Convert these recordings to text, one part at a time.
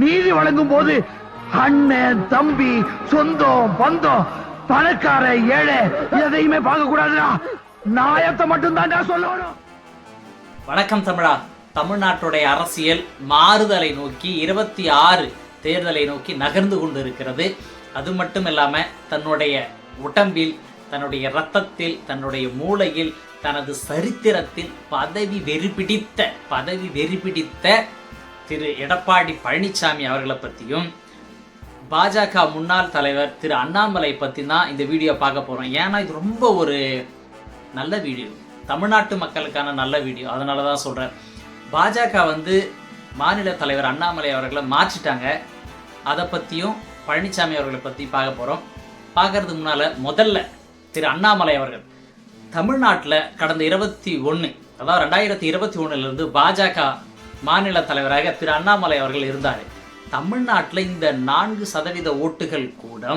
நீதி வழங்கும் போது அண்ணன் தம்பி சொந்தம் பந்தம் பணக்கார ஏழை எதையுமே பார்க்க கூடாதுடா நாயத்தை மட்டும்தான்டா சொல்லணும். வணக்கம் தமிழா. தமிழ்நாட்டுடைய அரசியல் மாறுதலை நோக்கி இருபத்தி ஆறு தேர்தலை நோக்கி நகர்ந்து கொண்டு இருக்கிறது அது மட்டும் இல்லாமல் தன்னுடைய உடம்பில் தன்னுடைய இரத்தத்தில் தன்னுடைய மூளையில் தனது சரித்திரத்தில் பதவி வெறி பிடித்த பதவி வெறி பிடித்த திரு எடப்பாடி பழனிசாமி அவர்களை பற்றியும் பாஜக முன்னாள் தலைவர் திரு அண்ணாமலை பற்றி தான் இந்த வீடியோ பார்க்க போகிறோம் ஏன்னா இது ரொம்ப ஒரு நல்ல வீடியோ. தமிழ்நாட்டு மக்களுக்கான நல்ல வீடியோ. அதனால தான் சொல்கிறேன் பாஜக வந்து மாநில தலைவர் அண்ணாமலை அவர்களை மாற்றிட்டாங்க. அதை பற்றியும் பழனிசாமி அவர்களை பற்றி பார்க்க போகிறோம் பார்க்கறதுக்கு முன்னால் முதல்ல திரு அண்ணாமலை அவர்கள். தமிழ்நாட்டில் கடந்த இருபத்தி ஒன்று அதாவது ரெண்டாயிரத்தி இருபத்தி ஒன்றுலேருந்து பாஜக மாநில தலைவராக திரு அண்ணாமலை அவர்கள் இருந்தார். தமிழ்நாட்டில் இந்த நான்கு சதவீத ஓட்டுகள் கூட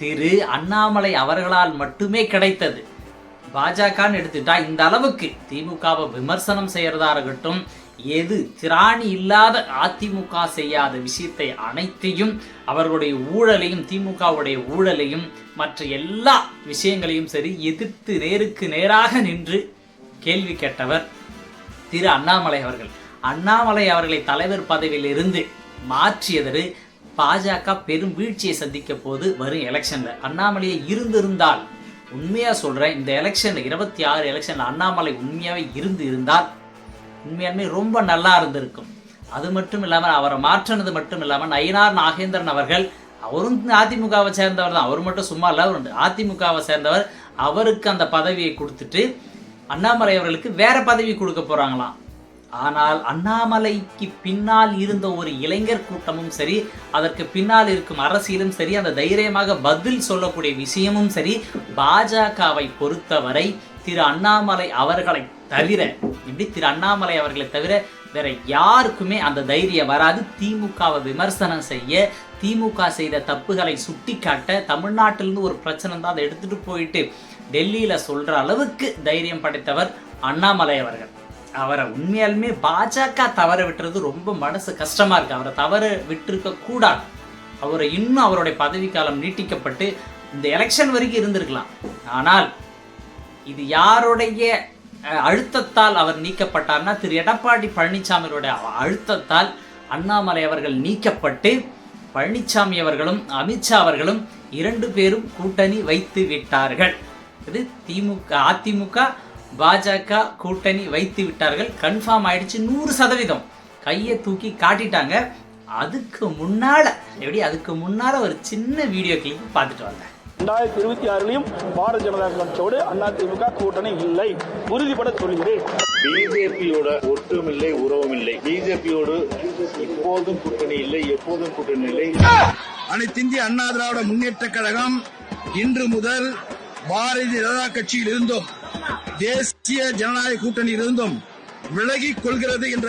திரு அண்ணாமலை அவர்களால் மட்டுமே கிடைத்தது. பாஜகன்னு எடுத்துட்டா இந்த அளவுக்கு திமுகவை விமர்சனம் செய்கிறதா இருக்கட்டும் எது திராணி இல்லாத அதிமுக செய்யாத விஷயத்தை அனைத்தையும் அவர்களுடைய ஊழலையும் திமுகவுடைய ஊழலையும் மற்ற எல்லா விஷயங்களையும் சரி எதிர்த்து நேருக்கு நேராக நின்று கேள்வி கேட்டவர் திரு அண்ணாமலை அவர்கள். அண்ணாமலை அவர்களை தலைவர் பதவியில் இருந்து மாற்றியதற்கு பாஜக பெரும் வீழ்ச்சியை சந்திக்க போது வரும் எலெக்ஷன்ல. அண்ணாமலையை இருந்திருந்தால் உண்மையா சொல்றேன் இந்த எலெக்ஷன்ல இருபத்தி ஆறு எலெக்ஷன்ல அண்ணாமலை உண்மையாவே இருந்து இருந்தால் உண்மையாலுமே ரொம்ப நல்லா இருந்திருக்கும். அது மட்டும் இல்லாமல் அவரை மாற்றினது மட்டும் இல்லாமல் நயினார் நாகேந்திரன் அவர்கள் அவரும் அதிமுகவை சேர்ந்தவர் தான். அவர் மட்டும் சும்மா இல்லை அவர் அதிமுகவை சேர்ந்தவர். அவருக்கு அந்த பதவியை கொடுத்துட்டு அண்ணாமலை அவர்களுக்கு வேற பதவி கொடுக்க போறாங்களாம். ஆனால் அண்ணாமலைக்கு பின்னால் இருந்த ஒரு இளைஞர் கூட்டமும் சரி அதற்கு பின்னால் இருக்கும் அரசியலும் சரி அந்த தைரியமாக பதில் சொல்லக்கூடிய விஷயமும் சரி பாஜகவை பொறுத்தவரை திரு அண்ணாமலை அவர்களை தவிர இப்படி திரு அண்ணாமலை அவர்களை தவிர வேற யாருக்குமே அந்த தைரியம் வராது. திமுகவை விமர்சனம் செய்ய திமுக செய்த தப்புகளை சுட்டிக்காட்ட தமிழ்நாட்டிலிருந்து ஒரு பிரச்சனை தான் அதை எடுத்துட்டு போயிட்டு டெல்லியில் சொல்ற அளவுக்கு தைரியம் படைத்தவர் அண்ணாமலை அவர்கள். அவரை உண்மையாலுமே பாஜக தவற விட்டுறது ரொம்ப மனசு கஷ்டமா இருக்கு. அவரை தவற விட்டுருக்க கூடாது. அவரை இன்னும் அவருடைய பதவிக்காலம் நீட்டிக்கப்பட்டு இந்த எலெக்ஷன் வரைக்கும் இருந்திருக்கலாம். ஆனால் இது யாருடைய அழுத்தத்தால் அவர் நீக்கப்பட்டார்னா திரு. எடப்பாடி பழனிசாமியோட அழுத்தத்தால் அண்ணாமலை அவர்கள் நீக்கப்பட்டு பழனிசாமி அவர்களும் அமித்ஷா அவர்களும் இரண்டு பேரும் கூட்டணி வைத்து விட்டார்கள். இது திமுக அதிமுக பாஜக கூட்டணி வைத்து விட்டார்கள். கன்ஃபார்ம் ஆயிடுச்சு நூறு சதவீதம். கையை தூக்கி காட்டிட்டாங்க. அதுக்கு முன்னால எப்படி அதுக்கு முன்னால ஒரு சின்ன வீடியோ கிளிப் பார்த்துட்டு வந்தேன் ரெண்டாயிரத்தி இருபத்தி ஆறிலையும் பாரதிய ஜனதா கட்சியோடு அதிமுக கூட்டணி இல்லை. உறுதிபட சொல்கிறேன் பிஜேபியோட ஒட்டும் இல்லை உறவும் இல்லை. பிஜேபியோடு இப்போதும் கூட்டணி இல்லை எப்போதும் கூட்டணி இல்லை. அனைத்திந்திய அண்ணா திராவிட முன்னேற்ற கழகம் இன்று முதல் பாரதிய ஜனதா கட்சியில் இருந்தும். தேசிய ஜனநாயக கூட்டணியில் இருந்தும் விலகிக் கொள்கிறது என்ற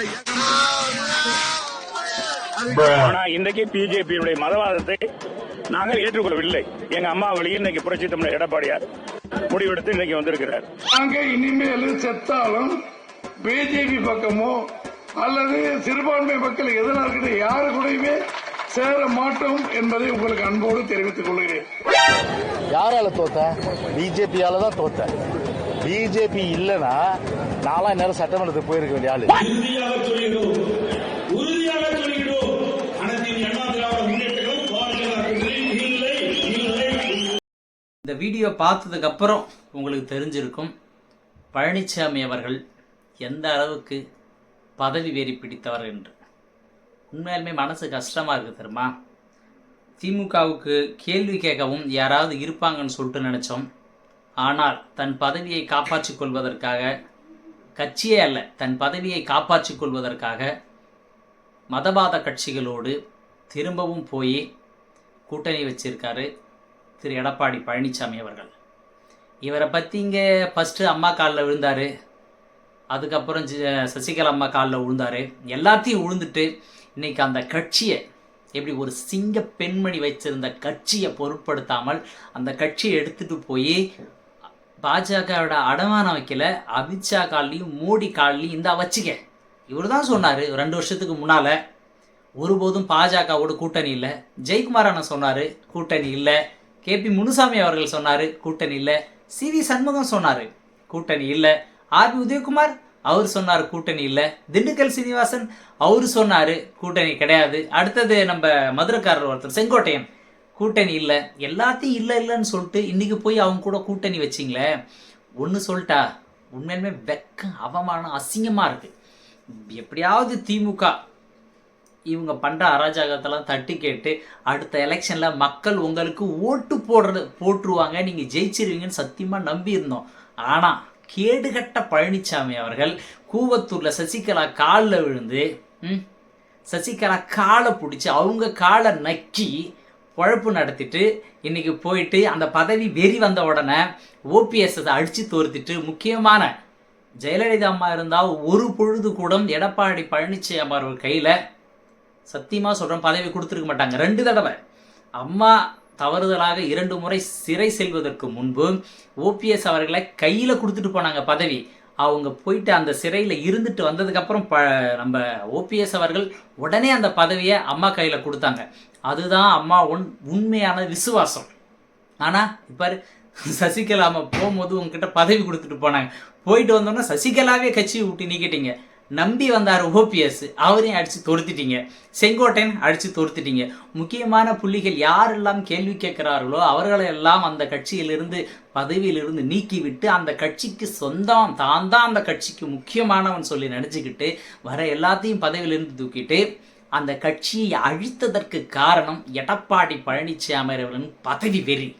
ஆனா இன்றைக்கு பிஜேபியினுடைய மதவாதத்தை நாங்கள் ஏற்றுக்கொள்ளவில்லை. எங்க அம்மா வழியில் இன்னைக்கு புரட்சி தமிழர் எடப்பாடியார் முடிவெடுத்து இன்னைக்கு வந்திருக்கிறார். நாங்க இனிமேல் செத்தாலும் பிஜேபி பக்கமோ அல்லது சிறுபான்மை மக்கள் எதிராக யாரு கூடயுமே சேர மாட்டோம் என்பதை உங்களுக்கு அன்போடு தெரிவித்துக் கொள்கிறேன். யாரால தோத்த? பிஜேபியால தான் தோத்த. பிஜேபி இல்லனா நாலாம் நேரம் சட்டமன்றத்துக்கு போயிருக்க வேண்டிய ஆளு. இந்த வீடியோ பார்த்ததுக்கு அப்புறம் உங்களுக்கு தெரிஞ்சிருக்கும் பழனிசாமி அவர்கள் எந்த அளவுக்கு பதவி வெறி பிடித்தவர் என்று. உண்மையாலுமே மனசு கஷ்டமா இருக்கு தெரியுமா? திமுகவுக்கு கேள்வி கேட்கவும் யாராவது இருப்பாங்கன்னு சொல்லிட்டு நினைச்சோம். ஆனால் தன் பதவியை காப்பாற்றிக் கொள்வதற்காக கட்சியே அல்ல தன் பதவியை காப்பாற்றிக் கொள்வதற்காக மதவாத கட்சிகளோடு திரும்பவும் போய் கூட்டணி வச்சிருக்காரு திரு. எடப்பாடி பழனிசாமி அவர்கள். இவரை பற்றி இங்கே ஃபஸ்ட்டு அம்மா காலில் விழுந்தார் அதுக்கப்புறம் சசிகலா அம்மா காலில் விழுந்தார் எல்லாத்தையும் விழுந்துட்டு இன்றைக்கி அந்த கட்சியை எப்படி ஒரு சிங்க பெண்மணி வச்சிருந்த கட்சியை பொருட்படுத்தாமல் அந்த கட்சியை எடுத்துகிட்டு போய் பாஜகவோட அடமானம் வைக்கல. அமித்ஷா கால்லையும் மோடி கால்லையும் இந்தா வச்சுக்க. இவர் தான் சொன்னார் ரெண்டு வருஷத்துக்கு முன்னால். ஒருபோதும் பாஜகவோட கூட்டணி இல்லை. ஜெயக்குமார் அண்ணன் சொன்னார் கூட்டணி இல்லை. கேபி முனுசாமி அவர்கள் சொன்னார் கூட்டணி இல்லை. சி வி சண்முகம் சொன்னார் கூட்டணி இல்லை. ஆர்பி உதயகுமார் அவர் சொன்னார் கூட்டணி இல்லை. திண்டுக்கல் சீனிவாசன் அவர் சொன்னார் கூட்டணி கிடையாது. அடுத்தது நம்ம மதுரைக்காரர் ஒருத்தர் செங்கோட்டையன். கூட்டணி இல்லை. எல்லாத்தையும் இல்லை இல்லைன்னு சொல்லிட்டு இன்னைக்கு போய் அவங்க கூட கூட்டணி வச்சிங்களே. ஒன்று சொல்லிட்டா உண்மையிலுமே வெக்கம் அவமானம் அசிங்கமாக இருக்கு. எப்படியாவது திமுக இவங்க பண்ணுற அராஜகத்தெல்லாம் தட்டி கேட்டு அடுத்த எலெக்ஷனில் மக்கள் உங்களுக்கு ஓட்டு போடுறது போட்டுருவாங்க நீங்கள் ஜெயிச்சிருவீங்கன்னு சத்தியமாக நம்பியிருந்தோம். ஆனால் கேடுகட்ட பழனிசாமி அவர்கள் கூவத்தூரில் சசிகலா காலில் விழுந்து ம், சசிகலா காலை பிடிச்சி அவங்க காலை நக்கி பொழப்பு நடத்திட்டு இன்னைக்கு போயிட்டு அந்த பதவி வெறி வந்த உடனே ஓபிஎஸ் அடித்து தோர்த்திட்டு முக்கியமான ஜெயலலிதா அம்மா இருந்தால் ஒரு பொழுது கூட எடப்பாடி பழனிசாமி அவர்கள் கையில் சத்தியமாக சொல்கிறேன் பதவி கொடுத்துருக்க மாட்டாங்க. ரெண்டு தடவை. அம்மா தவறுதலாக இரண்டு முறை சிறை செல்வதற்கு முன்பு ஓபிஎஸ் அவர்களை கையில் கொடுத்துட்டு போனாங்க பதவி. அவங்க போயிட்டு அந்த சிறையில் இருந்துட்டு வந்ததுக்கப்புறம் ப நம்ம ஓபிஎஸ் அவர்கள் உடனே அந்த பதவியை அம்மா கையில் கொடுத்தாங்க. அதுதான் அம்மா உன் உண்மையான விசுவாசம். ஆனால் இப்போ சசிகலா அம்மா போகும்போது உங்ககிட்ட பதவி கொடுத்துட்டு போனாங்க. போயிட்டு வந்தோன்னா சசிகலாவே கட்சி விட்டு நீக்கிட்டீங்க. நம்பி வந்தார் ஓபிஎஸ். அவரையும் அடித்து தொடுத்துட்டீங்க செங்கோட்டையன் அடித்து தொடுத்துட்டீங்க முக்கியமான புள்ளிகள் யாரெல்லாம் கேள்வி கேட்கிறார்களோ அவர்களை எல்லாம் அந்த கட்சியிலிருந்து பதவியிலிருந்து நீக்கிவிட்டு அந்த கட்சிக்கு சொந்தம் தான் தான் அந்த கட்சிக்கு முக்கியமானவன் சொல்லி நினச்சிக்கிட்டு வர எல்லாத்தையும் பதவியிலிருந்து தூக்கிட்டு அந்த கட்சியை அழித்ததற்கு காரணம் எடப்பாடி பழனிசாமி அவர்களின் பதவி வெறி.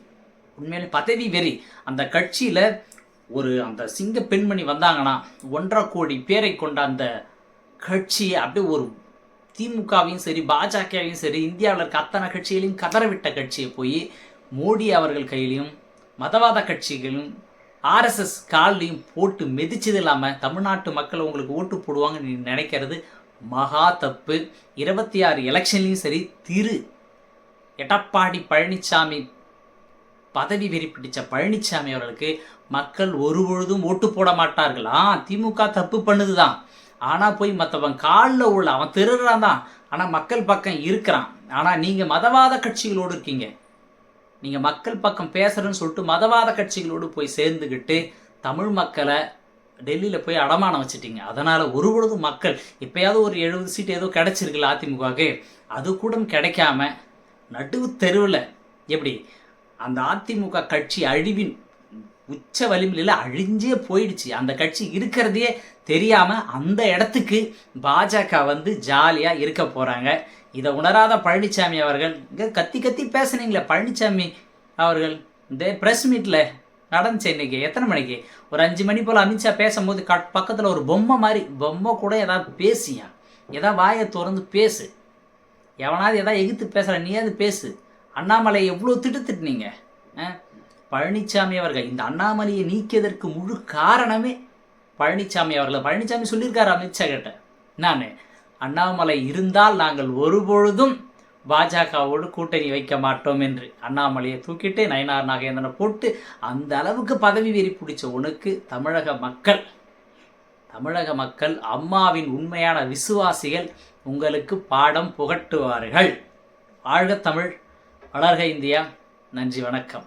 உண்மையிலே பதவி வெறி. அந்த கட்சியில் ஒரு அந்த சிங்க பெண்மணி வந்தாங்கன்னா ஒன்றரை கோடி பேரை கொண்ட அந்த கட்சியை அப்படியே ஒரு திமுகவையும் சரி பாஜகவையும் சரி இந்தியாவில் இருக்க அத்தனை கட்சிகளையும் கதறவிட்ட கட்சியை போய் மோடி அவர்கள் கையிலையும் மதவாத கட்சிகளும் ஆர்எஸ்எஸ் கால்லையும் போட்டு மெதிச்சது இல்லாமல் தமிழ்நாட்டு மக்கள் உங்களுக்கு ஓட்டு போடுவாங்கன்னு நினைக்கிறது மகா தப்பு. இருபத்தி ஆறு எலெக்ஷன்லையும் சரி திரு. எடப்பாடி பழனிசாமி பதவி வெறி பிடித்த பழனிசாமி அவர்களுக்கு மக்கள் ஒரு பொழுதும் ஓட்டு போட மாட்டார்கள். ஆ திமுக தப்பு பண்ணுது தான் ஆனால் போய் மற்றவன் காலில் உள்ள அவன் திருடுறான் தான். ஆனால் மக்கள் பக்கம் இருக்கிறான். ஆனால் நீங்கள் மதவாத கட்சிகளோடு இருக்கீங்க. நீங்கள் மக்கள் பக்கம் பேசுகிறேன்னு சொல்லிட்டு மதவாத கட்சிகளோடு போய் சேர்ந்துக்கிட்டு தமிழ் மக்களை டெல்லியில் போய் அடமானம் வச்சிட்டீங்க. அதனால் ஒரு பொழுது மக்கள் இப்போயாவது ஒரு எழுபது சீட் ஏதோ கிடச்சிருக்குல்ல அதிமுகவுக்கு அது கூட கிடைக்காம நடுவு தெருவில் எப்படி? அந்த அதிமுக கட்சி அழிவின் உச்ச வலிமையில் அழிஞ்சே போயிடுச்சு. அந்த கட்சி இருக்கிறதையே தெரியாமல் அந்த இடத்துக்கு பாஜக வந்து ஜாலியாக இருக்க போகிறாங்க இதை உணராத பழனிசாமி அவர்கள் இங்கே கத்தி கத்தி பேசுனீங்களே பழனிசாமி அவர்கள். இந்த ப்ரெஸ் மீட்டில் நடந்துச்சு இன்னைக்கு. எத்தனை மணிக்கு? ஒரு அஞ்சு மணி போல் அமித்ஷா பேசும்போது க பக்கத்தில் ஒரு பொம்மை மாதிரி பொம்மை கூட ஏதாவது பேசியா? ஏதாவது வாயை திறந்து பேசு. எவனாவது எதாவது எகுத்து பேசுகிற நீயாவது பேசு. அண்ணாமலை எவ்வளோ திட்டு திட்டுனீங்க ஆ? பழனிசாமி அவர்கள் இந்த அண்ணாமலையை நீக்கியதற்கு முழு காரணமே பழனிசாமி அவர்கள். பழனிசாமி சொல்லியிருக்காரு அமித்ஷா கிட்ட. நான் அண்ணாமலை இருந்தால் நாங்கள் ஒருபொழுதும் பாஜகவோடு கூட்டணி வைக்க மாட்டோம் என்று அண்ணாமலையை தூக்கிட்டு நயனார் நாகேந்திரனை போட்டு அந்த அளவுக்கு பதவி வெறி பிடிச்ச உனக்கு தமிழக மக்கள் தமிழக மக்கள் அம்மாவின் உண்மையான விசுவாசிகள் உங்களுக்கு பாடம் புகட்டுவார்கள். வாழ்க தமிழ் வளர்க இந்தியா. நன்றி வணக்கம்.